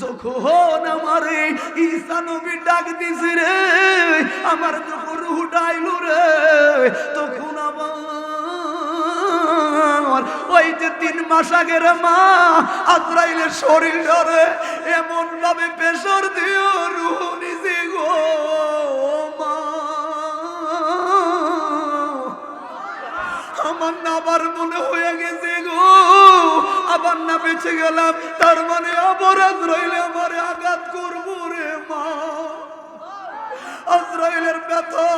যখন আমার ঈসা নবী ডাক দিছে রে, আমার যখন উঠাইল রে, তখন আমার ওই যে তিন মাস আগের মা আজরাইলের শরীর ধরে এমন ভাবে পেশর দিও রুহ নিছে গো মা। আমার না আবার মনে হয়ে গেছে আবার না বেঁচে গেলাম, তার মানে অপরাধ রইলে আমার আঘাত করব রে মা। আজরাইলের ব্যথা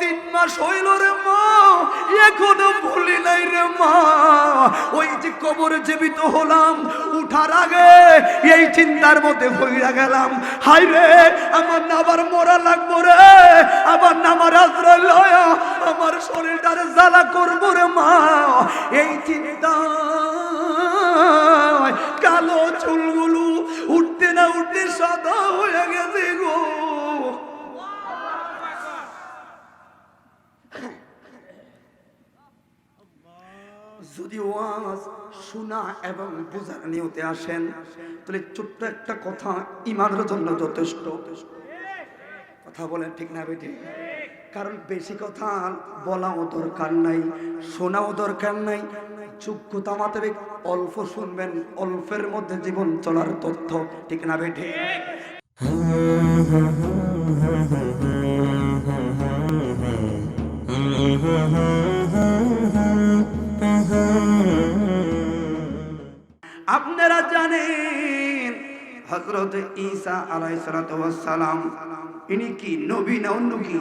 তিন মাস হইল রে মা, এখনও ভুলি নাই রে মা। ওই যে কবরে জীবিত হলাম, উঠার আগে এই চিন্তার মধ্যে ভইরা গেলাম। হাই রে, আমার না আবার মরা লাগবো রে আবার না আমার আজরাইল আমার শরীরটারে জ্বালা করব রে মা। এই চিন্তা কালো চুলগুলো উঠতে না উঠতে সাদা হয়ে গেছে গো। যদি ওয়াজ শোনা এবং বোঝার নিয়তে আসেন, তাহলে ছোট্ট একটা কথা ইমানের জন্য যথেষ্ট। কথা বলেন ঠিক না বেটি? কারণ বেশি কথা বলাও দরকার নাই, শোনাও দরকার নাই অল্প শুনবেন, অল্পের মধ্যে জীবন চলার তথ্য, ঠিক না বেটি আপনারা জানেন হজরত ঈসা আলাই সালাম, ইনি কি নবী না অন্য কি?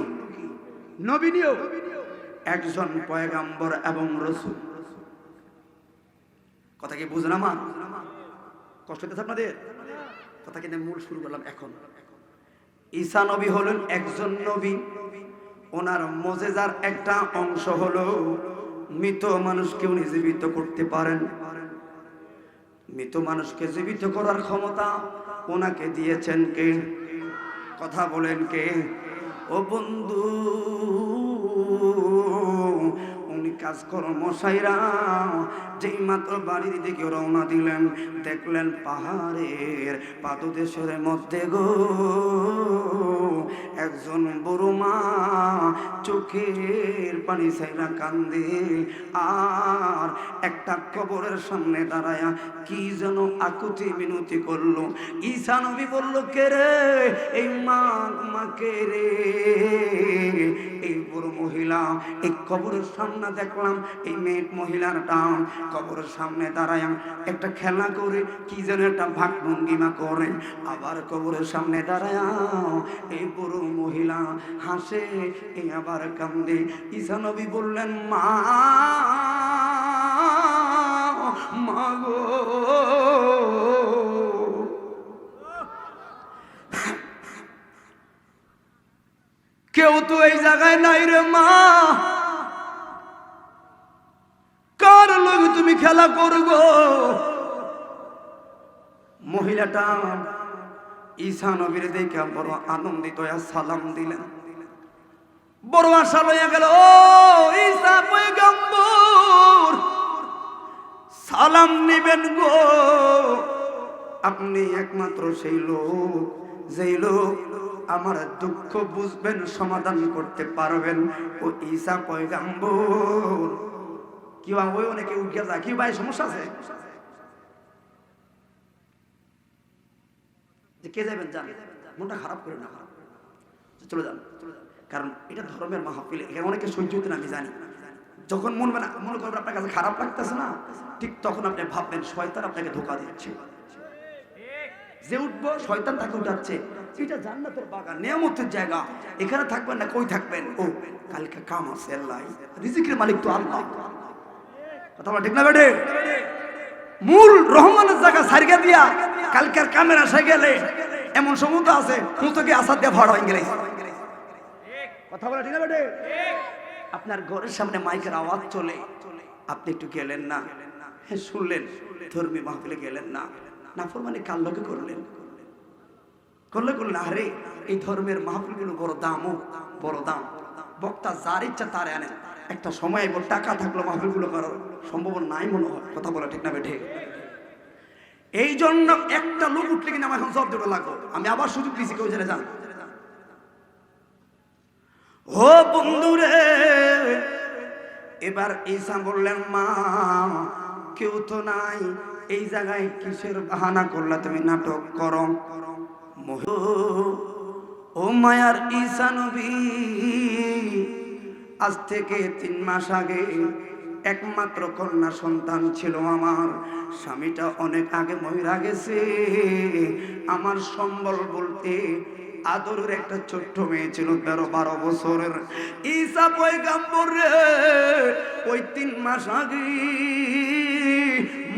নবীনীয় একজন পয়গাম্বর এবং রসুল। কথা কি বুঝলাম মা? কষ্ট হইতেছে আপনাদের? কথা কিন্তু মূল শুরু করলাম এখন। ঈসা নবী হলেন একজন নবী। ওনার মজেজার একটা অংশ হলো, মৃত মানুষকে উনি জীবিত করতে পারেন। মৃত মানুষকে জীবিত করার ক্ষমতা ওনাকে দিয়েছেন কে? কথা বলেন কে? ও বন্ধু উনি করো মশাইরা। যেই মাত্র বাড়ির দিকে রওনা দিলেন দেখলেন পাহাড়ের পাদদেশের মধ্যে গো। একজন বড় মা চোখের পানি সাইরা কান্দে, আর একটা কবরের সামনে দাঁড়ায়া কি যেন আকুতি মিনতি করল। ঈশা নবী বলল, কে রে? এই মা মাকে রে? এই বড় মহিলা, এই কবরের সামনে দেখলাম, এই মেয়ে মহিলার টান। কবরের সামনে দাঁড়ায় একটা খেলা করে, কি যেন একটা ভাগ ভঙ্গিমা করে। আবার কবরের সামনে দাঁড়ায়, এই বড় মহিলা হাসে এই আবার কান্দে। ঈশা নবী বললেন, মা মা গো। কেউ তো এই জায়গায় নাই রে মা। কার লোক তুমি খেলা করগো মহিলাটা ঈশা নবীর দেখে বড় আনন্দিত সালাম দিলেন। বড় আশা লইয়া গেল, ও ঈশা পয়গম্বর, সালাম নিবেন গো। আপনি একমাত্র সেই লোক, যেই লোক আমার দুঃখ বুঝবেন, সমাধান করতে পারবেন। ও ঈশা পয়গাম্বর। কি বা ওই অনেকে উঠিয়া যায়। কি ভাই, সমস্যা আছে? যে কে যাবেন যান মনটা খারাপ করে না, খারাপ চলে যান। কারণ এটা ধর্মের মাহফিল, এখানে অনেকে সহ্য হতে আমি জানি। যখন মন মানে করবেন আপনার কাছে খারাপ লাগতেছে না, ঠিক তখন আপনি ভাববেন, শয়তান আপনাকে ধোকা দিচ্ছে। যে উঠবো, শয়তান তাকে উঠাচ্ছে। এটা জান্নাতের বাগান, নিয়ামতের জায়গা। এখানে থাকবেন না, কই থাকবেন? ও, কালকে কাম আছে, আল্লাহ। রিজিকের মালিক তো আল্লাহ। কথা ঠিক না, বেটে? মূল রহমানের জায়গা সারিকা দিয়া কালকের কামের আসে গেলে এমন সমুদ্র আছে মুতকে আসাদ দিয়া ভাড়া হয়ে গেলে কথা বলা ঠিক বেটে? আপনার ঘরের সামনে মাইকের আওয়াজ চলে। আপনি একটু গেলেন না। হ্যাঁ শুনলেন। ধর্মী মাহফিলে গেলেন না। না মানে কার লোকে করলেন? করলে করলেন আরে, এই ধর্মের মাহফিলগুলো বড় দামও, বড় দাম। বক্তা যার ইচ্ছা তারে আনেন। একটা সময় এবার টাকা থাকল, মাহফিলগুলো করার সম্ভব নাই মনে হয়। কথা বলা ঠিক না বেঠে এই জন্য একটা লোক উঠলে কিনা আমার এখন জব দেওয়া লাগবে। আমি আবার সুযোগ দিয়েছি, কেউ জেনে। যান ও বন্ধুরে, এবার ঈসা বললেন, মা, কেউ তো নাই। এই জায়গায় কিসের বাহানা করলা তুমি? নাটক করো। ও মায়ার ঈসা নবী আজ থেকে তিন মাস আগে একমাত্র কন্যা সন্তান ছিল আমার। স্বামীটা অনেক আগে মহিলা গেছে। আমার সম্বল বলতে আদরের একটা ছোট্ট মেয়ে ছিল, তেরো বারো বছরের। ঈসা পয়গাম্বর রে, ওই তিন মাস আগে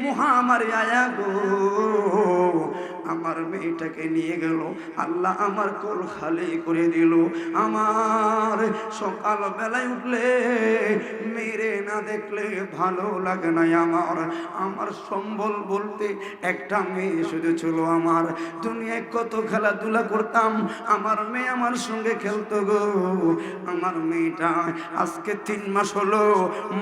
মহামারী আয়া গো। আমার মেয়েটাকে নিয়ে গেল। আল্লাহ আমার কোল খালি করে দিল। আমার সকাল বেলায় উঠলে মেরে না দেখলে ভালো লাগে না আমার। আমার সম্বল বলতে একটা মেয়ে শুধু ছিল আমার। দুনিয়ায় কত খেলাধুলা করতাম, আমার মেয়ে আমার সঙ্গে খেলতো গো। আমার মেয়েটা আজকে তিন মাস হলো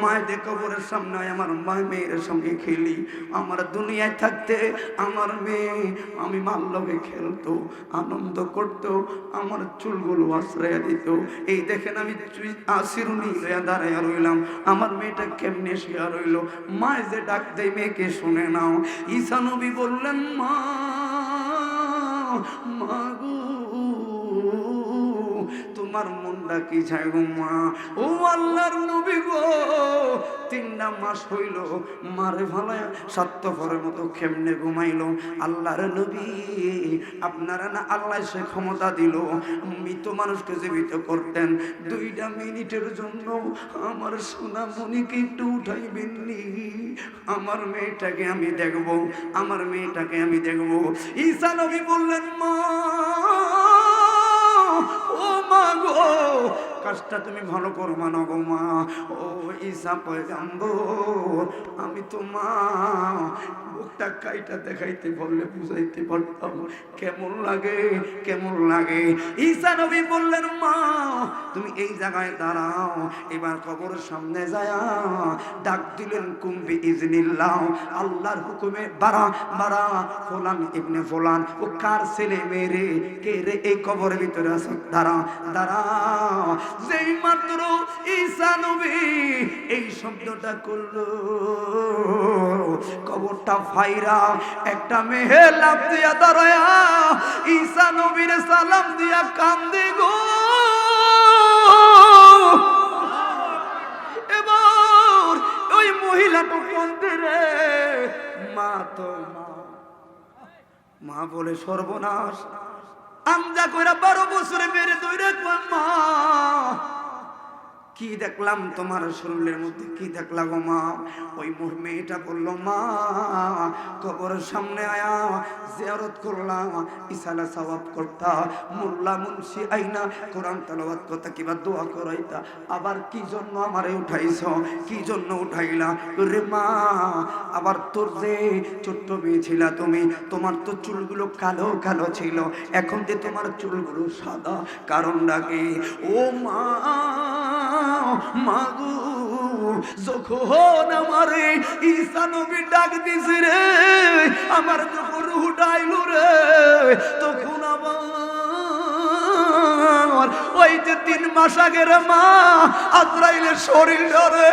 মায়েদের কবরের সামনে আমার মা মেয়ের সঙ্গে খেলি। আমার দুনিয়ায় থাকতে আমার মেয়ে আমি মাল্লবে খেলতো, আনন্দ করতো, আমার চুলগুলো আশ্রয় দিত। এই দেখেন আমি আসিরুনি দাঁড়াইয়া রইলাম। আমার মেয়েটা কেমনে শেয়া রইল? মা যে ডাক দেয়, মেয়েকে শুনে নাও। ঈশানবী বললেন, মা মাগু তোমার মনটা কি চাই গো মা? ও আল্লাহর নবী গো তিনটা মাস হইল, মারে ভালায় স্বার্থপরের মতো কেমনে ঘুমাইলো? আল্লাহর নবী, আপনারা না আল্লাহ সে ক্ষমতা দিল? মৃত মানুষকে জীবিত করতেন। দুইটা মিনিটের জন্য আমার সোনা মনিকে একটু উঠাইবেননি। আমার মেয়েটাকে আমি দেখব, আমার মেয়েটাকে আমি দেখব। ঈশা নবী বললেন, মা কাজটা তুমি ভালো করো মানো গো মা। ও ঈশা পয়গাম্বর, আমি তো মা। বুকটা কাইটা দেখাইতে বললে বুঝাইতে পারতাম কেমন লাগে কেমন লাগে। ঈশা নবী বললেন, মা, তুমি এই জায়গায় দাঁড়াও, এবার কবরের সামনে যায় ডাক দিলেন, কুম্বি ইজনিল্লাহ, আল্লাহর হুকুমে, বাড়া বাড়া, ফোলান ইবনে ফোলান, ও কার ছেলে মেরে কে রে এই কবরের ভিতরে আছে? দাঁড়া দাঁড়া। যেই মাত্র ঈসা নবী এই শব্দটা করল। কবরটা ফাইরা একটা মেহে লাভ দিয়া দাঁড়ায়া ঈসা নবীর সালাম দিয়া কান্দে গো। এবার ওই মহিলাটা কান্দে রে, মা তো মা। মা বলে, সর্বনাশ। আমজা কইরা বারো বছরে মেরে দৌড়ে মা কি দেখলাম তোমার শরীরের মধ্যে? কি দেখলাম গো মা? ওই মেয়েটা বলল, মা কবরের সামনে আয়া, জিয়ারত করলাম ইসালা সওয়াব করতা, মোল্লা মুন্সি আইনা, কোরআন তেলাওয়াত করতা, কিবা দোয়া করাইতা। আবার কি জন্য আমারে উঠাইছ? কি জন্য উঠাইলা? রে মা, আবার তোর যে ছোট্ট মেয়ে ছিলা তুমি, তোমার তো চুলগুলো কালো কালো ছিল। এখন যে তোমার চুলগুলো সাদা, কারণটা কি? ও মা মাগু, যখন আমারে ঈসা নবী ডাক দিছে রে, আমার যখন রুহ ডাইলো রে, তখন আবার ওই যে তিন মাস আগের মা আজরাইলের শরীর ধরে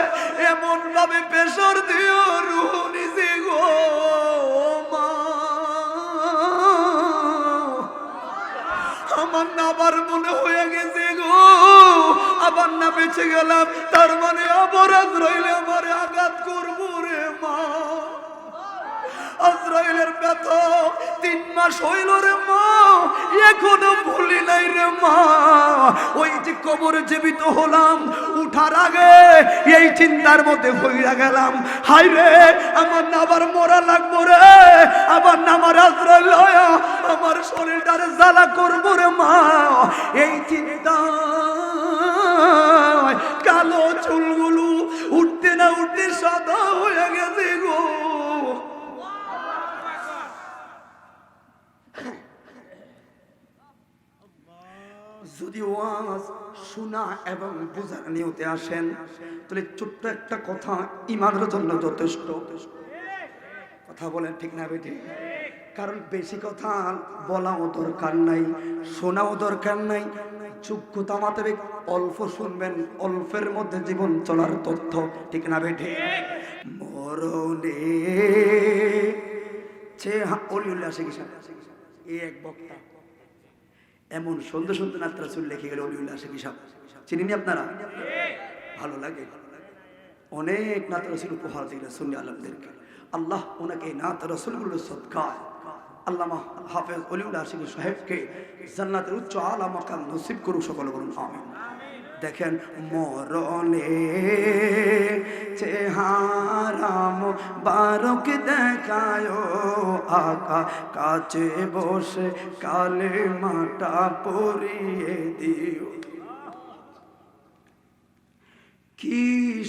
এমন ভাবে পেশর দিও রুহ নিজে গো। আমার আবার মনে হয়ে গেছে গো। আবার না বেঁচে গেলাম, তার মানে অপরাধ রইলে আমার আঘাত করব। আজরাইলের ব্যথা। তিন মাস হইল রে মা, এখনও ভুলি নাই রে মা। ওই যে কবরে জীবিত হলাম, উঠার আগে এই চিন্তার মধ্যে হইয়া গেলাম। হাই রে, আমার না আবার মরা লাগবো রে। আবার না আমার আজরাইল আমার শরীরটারে জ্বালা করব রে মা। এই চিন্তা কালো চুলগুলো উঠতে না উঠতে সাদা হয়ে গেছে গো যদি ওয়াজ শোনা এবং বোঝার নিয়তে আসেন, তাহলে ছোট্ট একটা কথা ইমানের জন্য যথেষ্ট। কথা বলেন ঠিক না বেটি? কারণ বেশি কথা বলাও দরকার নাই, শোনাও দরকার নাই। যোগ্যতা মাতাবে অল্প শুনবেন, অল্পের মধ্যে জীবন চলার তথ্য, ঠিক না বেঠে মরণে সে অলিউল্লাহ কি এই এক বক্তা। এমন সুন্দর সুন্দর নাত্রা চুল লিখে গেল অলিউল্লাহ আসে হিসাব। চিনিনি আপনারা? ভালো লাগে। অনেক নাত রসুল উপহার দিল সুন্নি আলমদেরকে। আল্লাহ ওনাকে নাত রসুলগুলো সৎকার। আল্লামা হাফেজ অলিউল্লাহ শেখ সাহেবকে জান্নাতের উচ্চ আলা মাকাম নসিব করুক সকল বলুন, আমিন। দেখেন মরণে চেহারাম বারক দেখায় আকা কাছে বসে কালে মাটা পরিয়ে দিও। কি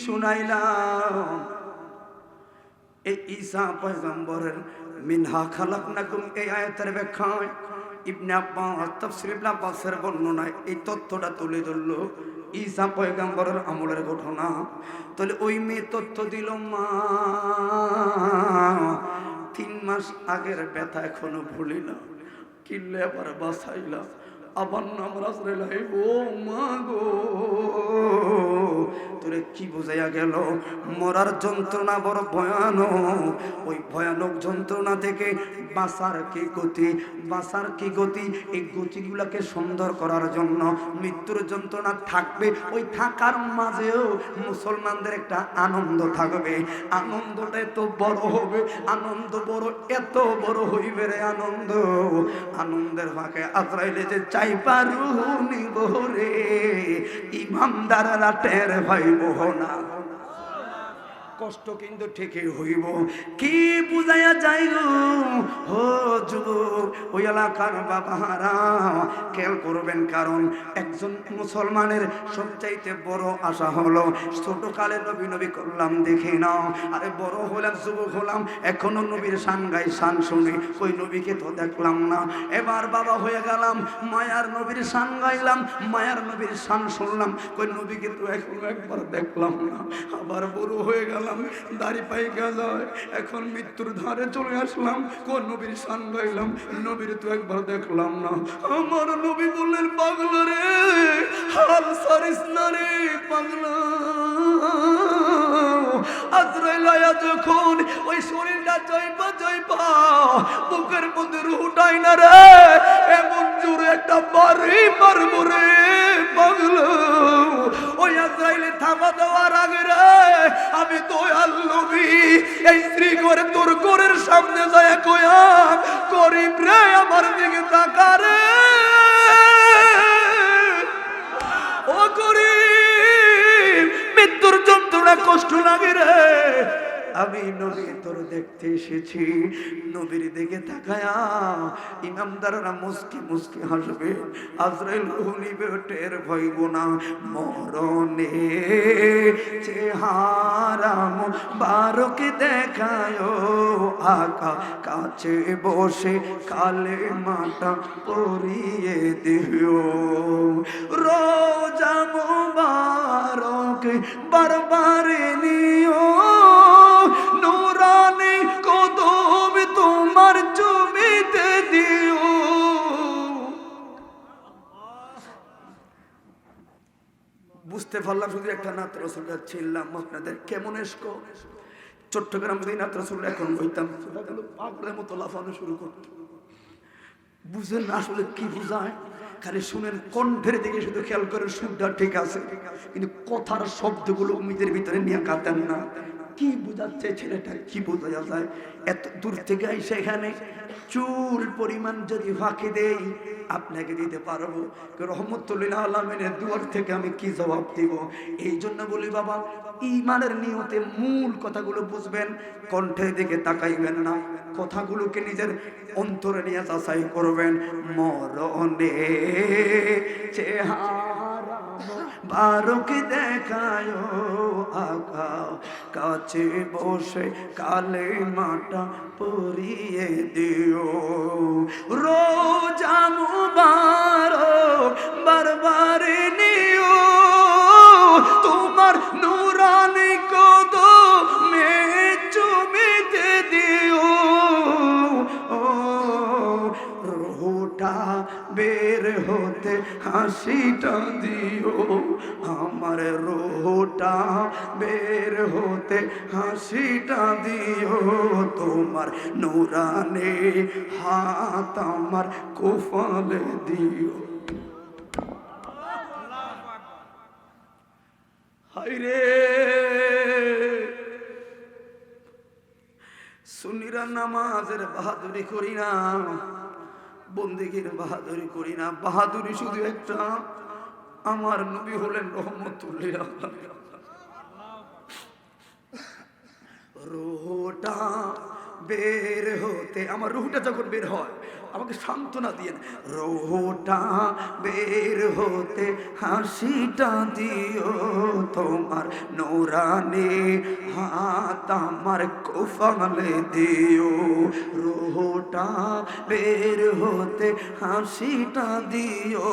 শুনাইলাম? এই ঈসা পয়গম্বরের মিনহা খালাকনাকুম এই আয়াতের ব্যাখ্যায় ইবনে আব্বাস, তাফসীর ইবনে আব্বাসের বর্ণনায় এই তথ্যটা তুলে ধরলো। ঈসা পয়গম্বরের আমলের ঘটনা। তাহলে ওই মেয়ে তথ্য দিল, মা, তিন মাস আগের ব্যথা এখনও ভুলি না। কিনলে আবার বাসাইলাম আবার নাম রাসলাই ও মা গো। তোরে কি বোঝাইয়া গেল? মরার যন্ত্রণা বড় ভয়ানক। ওই ভয়ানক যন্ত্রণা থেকে বাঁচার কি গতি? বাঁচার কি গতি? এই গতিগুলাকে সুন্দর করার জন্য মৃত্যুর যন্ত্রণা থাকবে। ওই থাকার মাঝেও মুসলমানদের একটা আনন্দ থাকবে। আনন্দটা এত বড় হবে, আনন্দ বড়, এত বড় হইবে রে আনন্দ। আনন্দের ফাঁকে আজরাইলে যে চাই পারুনি গোরে ইমানদাররা টের ভাই না কষ্ট কিন্তু ঠিকই হইব। কি বুঝাইয়া যাইল? হো যুবক, ওই এলাকার বাবাহারা খেয়াল করবেন কারণ একজন মুসলমানের সবচাইতে বড় আশা হলো ছোট কালে নবী নবী করলাম, দেখে নাও। আরে বড় হলাম, যুবক হলাম, এখনও নবীর সান গাই সান শুনি ওই নবীকে তো দেখলাম না। এবার বাবা হয়ে গেলাম, মায়ার নবীর সান গাইলাম, মায়ার নবীর সান শুনলাম ওই নবীকে তো এখনও একবার দেখলাম না। আবার বড় হয়ে গেলাম দাড়ি পাই যায় এখন মৃত্যুর ধারে চলে আসলাম। কোন নবীর সান গাইলাম, নবীর তো একবার দেখলাম না। আমার নবী বললেন, পাগলা রে, হাল সারিস না রে, পাগলা। আজরাইল আয়া যখন ওই শরীরটা জয়পা জয়পা বুকের মধ্যে রুটাই না রে, এমন জোরে একটা বাড়ি মারবো রে, পাগলা। ওই আজরাইলে থামা দেওয়ার আগে রে গরিব আমার দিকে তাকারে দেখতে এসেছি। নবীর দিকে তাকায়া ইমামদাররা মুসকি মুসকি হাসবে। আজরাইল হুনিবে টের ভইব না। মরণে চেহারাম বারকে দেখায়। আকা কাছে বসে কালে মাটা পরিয়ে দিও। রোজা মুবারক বারবারে নিও। বুঝতে পারলাম শুধু একটা নাত রসুল ছিলাম আপনাদের কেমন এসক? চট্টগ্রাম দিয়ে নাত রসুল এখন বইতাম পাগলের মতো লাফানো শুরু করত। বুঝেন না আসলে কি বুঝায়? খালি শুনেন, কণ্ঠের দিকে শুধু খেয়াল করেন, সুরটা ঠিক আছে, কিন্তু কথার শব্দগুলো উমিদের ভিতরে নিয়ে কাটেন না। কি বোঝাচ্ছে ছেলেটা কি বোঝা যায়? এত দূর থেকে এসে এখানে চুল পরিমাণ যদি ফাঁকি দেই, আপনাকে দিতে পারব। রহমতুল্লাহ আলমিনের দুয়ার থেকে আমি কি জবাব দিব? এই জন্য বলি, বাবা ইমানের নিয়তে মূল কথাগুলো বুঝবেন, কণ্ঠের দিকে তাকাইবেন না। কথাগুলোকে নিজের অন্তরে নিয়ে যাচাই করবেন। মরণে চেহারা বারক দেখায় আকা কাছে বসে কালে মাটা পরিয়ে দিও। রোজা মুবারক বারবার নিও। তোমার নুরানি হতে হাসিটা দিও আমার রোটা বের হতে হাসিটা দিও তোমার নুরানে হাত আমার কোফালে দিও। হাইরে সুন্নিরা নামাজের বাহাদুরি করি না। বন্দিগির বাহাদুরি করি না। বাহাদুরি শুধু একটা, আমার নবী হলেন রহমতুল্লিল রোহটা বের হতে, আমার রুহটা যখন বের হয় আমাকে সান্ত্বনা দিয়ে রোহটা বের হতে হাসিটা দিও। তোমার নোরানে হাত আমার কোফালে দিও। রোহটা বের হতে হাসিটা দিও।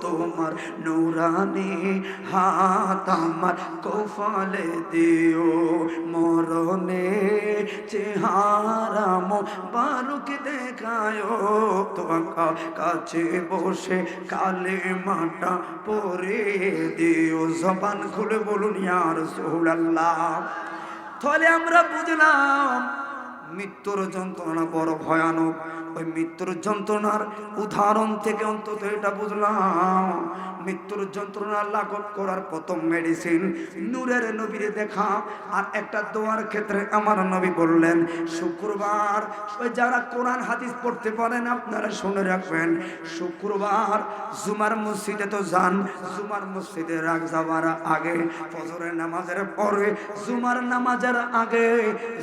তোমার নোরানে হাত আমার কোফালে দিও। মরণে চেহারা বারুক দেখায়। তোমার কাছে বসে কালে মাটা পরে দিও। জবান খুলে বলুন আর সোহুল্লাহ তাহলে আমরা বুঝলাম, মৃত্যুর যন্ত্রণা বড় ভয়ানক। ওই মৃত্যুর যন্ত্রণার উদাহরণ থেকে অন্তত এটা বুঝলাম। মৃত্যুর যন্ত্রণা লাঘব করার প্রথম মেডিসিন নূরের নবীরে দেখা। আর একটা দোয়ার ক্ষেত্রে আমার নবী বললেন, শুক্রবার ওই যারা কোরআন, হাদিস পড়তে পারেন, আপনারা শুনে রাখবেন, শুক্রবার জুমার মসজিদে তো যান। জুমার মসজিদে রাগ যাওয়ার আগে, ফজরের নামাজের পরে, জুমার নামাজের আগে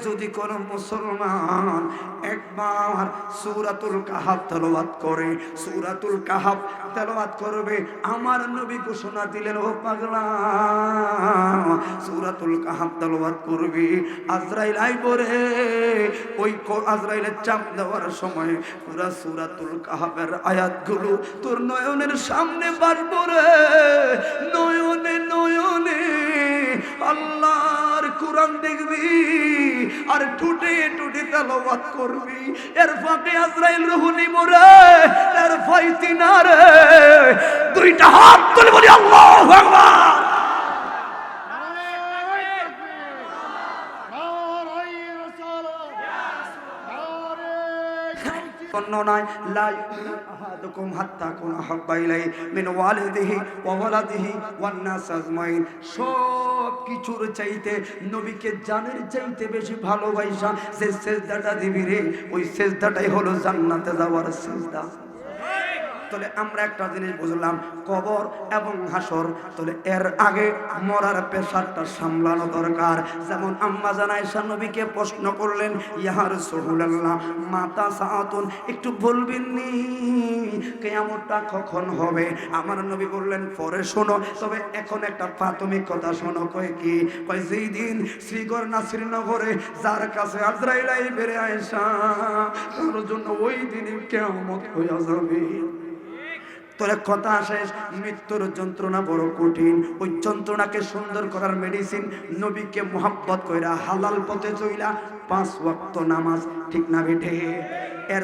যদি কোনো মুসলমান একবার সূরাতুল কাহাব তেলাওয়াত করে, সূরাতুল কাহাব তেলাওয়াত করবে, আমার নবী ঘোষণা দিলেন, ও পাগলা, সুরাতুল কাহাব তেলাওয়াত করবে। আজরাইল আইব রে ওই আজরাইলের চাপ দেওয়ার সময় পুরা সুরাতুল কাহাবের আয়াতগুলো তোর নয়নের সামনে বাড়বো রে। নয়নে নয়নে আল্লাহর কোরআন দেখবি আর টুটে টুটে তেলাওয়াত করবি। এর ফাঁকে আজরাইল রুহু নিব রে এর ফাইতি না রে, দুইটা হাত তুলে বলি, আল্লাহু আকবার! সব কিছুর চাইতে নবীকে জানের চাইতে বেশি ভালোবাসা, সে শেষদাটা দিবি রে। ওই শেষদাটাই হলো জান্নাতে যাওয়ার সেজদা। তাহলে আমরা একটা জিনিস বুঝলাম, কবর এবং হাসর। তাহলে এর আগে মরার পেশারটা সামলানো দরকার। যেমন আম্মা জানাইশা নবীকে প্রশ্ন করলেন ইহার সহুল্লাহ মাতা সাহাতুন একটু বলবেন নি? কেয়ামতটা কখন হবে? আমার নবী বললেন, পরে শোনো, তবে এখন একটা প্রাথমিক কথা শোনো, কয় কি? কয়, যেই দিন শ্রীগর শ্রীনগরে যার কাছে আজরাইলাই বেড়ে আয়সা তার জন্য ওই দিনই কেয়ামত হয়ে যাবে। তোরে কথা শেষ মৃত্যুর যন্ত্রণা বড় কঠিন। ওই যন্ত্রণাকে সুন্দর করার মেডিসিন নবীকে মোহাব্বত কইরা হালাল পথে চইলা পাঁচ ওয়াক্ত নামাজ ঠিক না বেঠে।